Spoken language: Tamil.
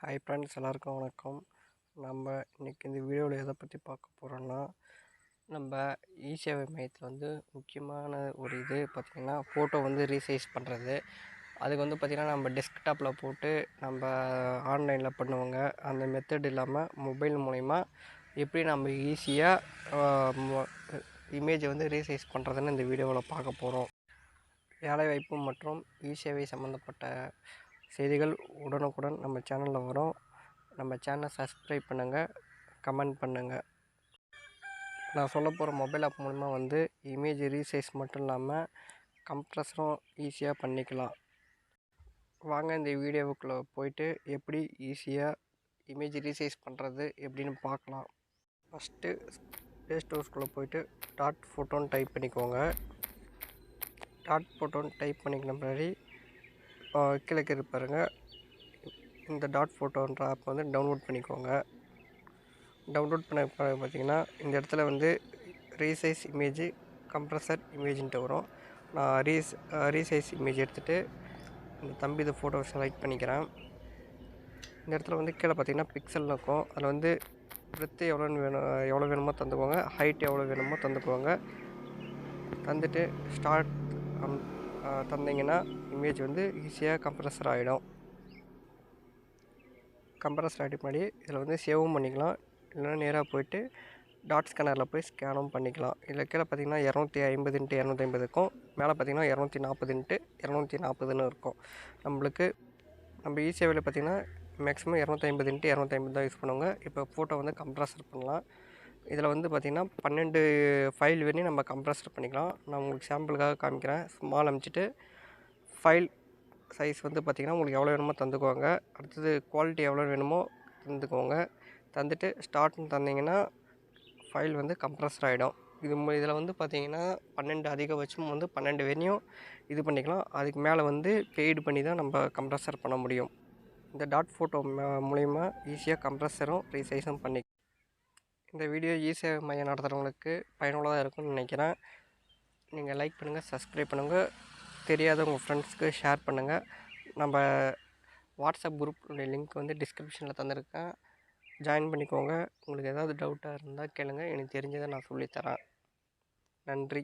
ஹாய் ஃப்ரெண்ட்ஸ் எல்லாருக்கும் வணக்கம். நம்ம இன்றைக்கி இந்த வீடியோவில் எதை பற்றி பார்க்க போகிறோன்னா நம்ம இ சேவை மையத்தில் வந்து முக்கியமான ஒரு இது பார்த்திங்கன்னா ஃபோட்டோ வந்து ரீசைஸ் பண்ணுறது அதுக்கு வந்து பார்த்திங்கன்னா நம்ம டெஸ்க்டாப்பில் போட்டு நம்ம ஆன்லைனில் பண்ணுவோங்க. அந்த மெத்தட் இல்லாமல் மொபைல் மூலிமா எப்படி நம்ம ஈஸியாக இமேஜை வந்து ரீசைஸ் பண்ணுறதுன்னு இந்த வீடியோவில் பார்க்க போகிறோம் வேலைவாய்ப்பு மற்றும் இ சேவை சம்மந்தப்பட்ட செய்திகள் உடனுக்குடன் நம்ம சேனலில் வரும். நம்ம சேனலை சப்ஸ்கிரைப் பண்ணுங்கள் கமெண்ட் பண்ணுங்கள் நான் சொல்ல போகிற மொபைல் ஆப் மூலிமா வந்து இமேஜ் ரீசைஸ் மட்டும் இல்லாமல் கம்ப்ரஸரும் ஈஸியாக பண்ணிக்கலாம். வாங்க இந்த வீடியோவுக்குள்ளே போயிட்டு எப்படி ஈஸியாக இமேஜ் ரீசைஸ் பண்ணுறது எப்படின்னு பார்க்கலாம். ஃபஸ்ட்டு ப்ளே ஸ்டோர்ஸ்குள்ளே போயிட்டு டாட் ஃபோட்டோன்னு டைப் பண்ணிக்கோங்க. டாட் ஃபோட்டோன்னு டைப் பண்ணிக்கிற மாதிரி கீழே கீழே பாருங்கள் இந்த டாட் ஃபோட்டோன்ற ஆப் வந்து டவுன்லோட் பண்ணிக்கோங்க. டவுன்லோட் பண்ண பார்த்தீங்கன்னா இந்த இடத்துல வந்து ரீசைஸ் இமேஜ் கம்ப்ரஸர் இமேஜின்ட்டு வரும். நான் ரீஸ் ரீசைஸ் இமேஜ் எடுத்துகிட்டு இந்த தம்பி இந்த ஃபோட்டோவை செலக்ட் பண்ணிக்கிறேன். இந்த இடத்துல வந்து கீழே பார்த்தீங்கன்னா பிக்சல் இருக்கும். அதில் வந்து வித்து எவ்வளோன்னு வேணும் எவ்வளோ வேணுமோ தந்துக்குவாங்க ஹைட் எவ்வளோ வேணுமோ தந்துக்குவாங்க தந்துட்டு ஸ்டார்ட் தந்தீங்கன்னா இமேஜ் வந்து ஈஸியாக கம்ப்ரஸர் ஆகிடும் கம்ப்ரஸர் ஆகிட்டு முன்னாடி இதில் வந்து சேவும் பண்ணிக்கலாம். இல்லைன்னா நேராக போயிட்டு டாட் ஸ்கேனரில் போய் ஸ்கேனும் பண்ணிக்கலாம். இதில் கீழே பார்த்தீங்கன்னா இரநூத்தி ஐம்பது இன்ட்டு இரநூத்தி ஐம்பது இருக்கும் மேலே பார்த்தீங்கன்னா இரநூத்தி நாற்பதுன்ட்டு இரநூத்தி நாற்பதுன்னு இருக்கும். நம்மளுக்கு நம்ம ஈஸியாவில் பார்த்தீங்கன்னா மேக்ஸிமம் இரநூத்தி ஐம்பதுன்ட்டு இரநூத்தி ஐம்பது தான் யூஸ் பண்ணுவாங்க. இப்போ ஃபோட்டோ வந்து கம்ப்ரஸர் பண்ணலாம். இதில் வந்து பார்த்திங்கன்னா பன்னெண்டு ஃபைல் வரையும் நம்ம கம்ப்ரஸர் பண்ணிக்கலாம். நான் உங்களுக்கு சாம்பிளுக்காக காமிக்கிறேன். ஸ்மால் அமைச்சிட்டு ஃபைல் சைஸ் வந்து பார்த்திங்கன்னா உங்களுக்கு எவ்வளோ வேணுமோ தந்துக்குவாங்க அடுத்தது குவாலிட்டி எவ்வளோ வேணுமோ தந்துக்குவாங்க தந்துட்டு ஸ்டார்ட்னு தந்தீங்கன்னா ஃபைல் வந்து கம்ப்ரஸர் ஆகிடும் இது இதில் வந்து பார்த்திங்கன்னா பன்னெண்டு அதிகபட்சம் வந்து பன்னெண்டு வேணியும் இது பண்ணிக்கலாம். அதுக்கு மேலே வந்து பெய்டு பண்ணி தான் நம்ம கம்ப்ரஸர் பண்ண முடியும். இந்த டாட் ஃபோட்டோ மூலிமா ஈஸியாக கம்ப்ரஸரும் ரீசைஸும் பண்ணி இந்த வீடியோ ஈஸியாக மையம் நடத்துகிறவங்களுக்கு பயனுள்ளதாக இருக்கும்னு நினைக்கிறேன். நீங்கள் லைக் பண்ணுங்கள் சப்ஸ்கிரைப் பண்ணுங்கள் தெரியாத உங்கள் ஃப்ரெண்ட்ஸ்க்கு ஷேர் பண்ணுங்கள் நம்ம வாட்ஸ்அப் குரூப்புடைய லிங்க் வந்து டிஸ்கிரிப்ஷனில் தந்திருக்கேன். ஜாயின் பண்ணிக்கோங்க. உங்களுக்கு ஏதாவது டவுட்டாக இருந்தால் கேளுங்கள் எனக்கு தெரிஞ்சதை நான் சொல்லித்தரேன். நன்றி.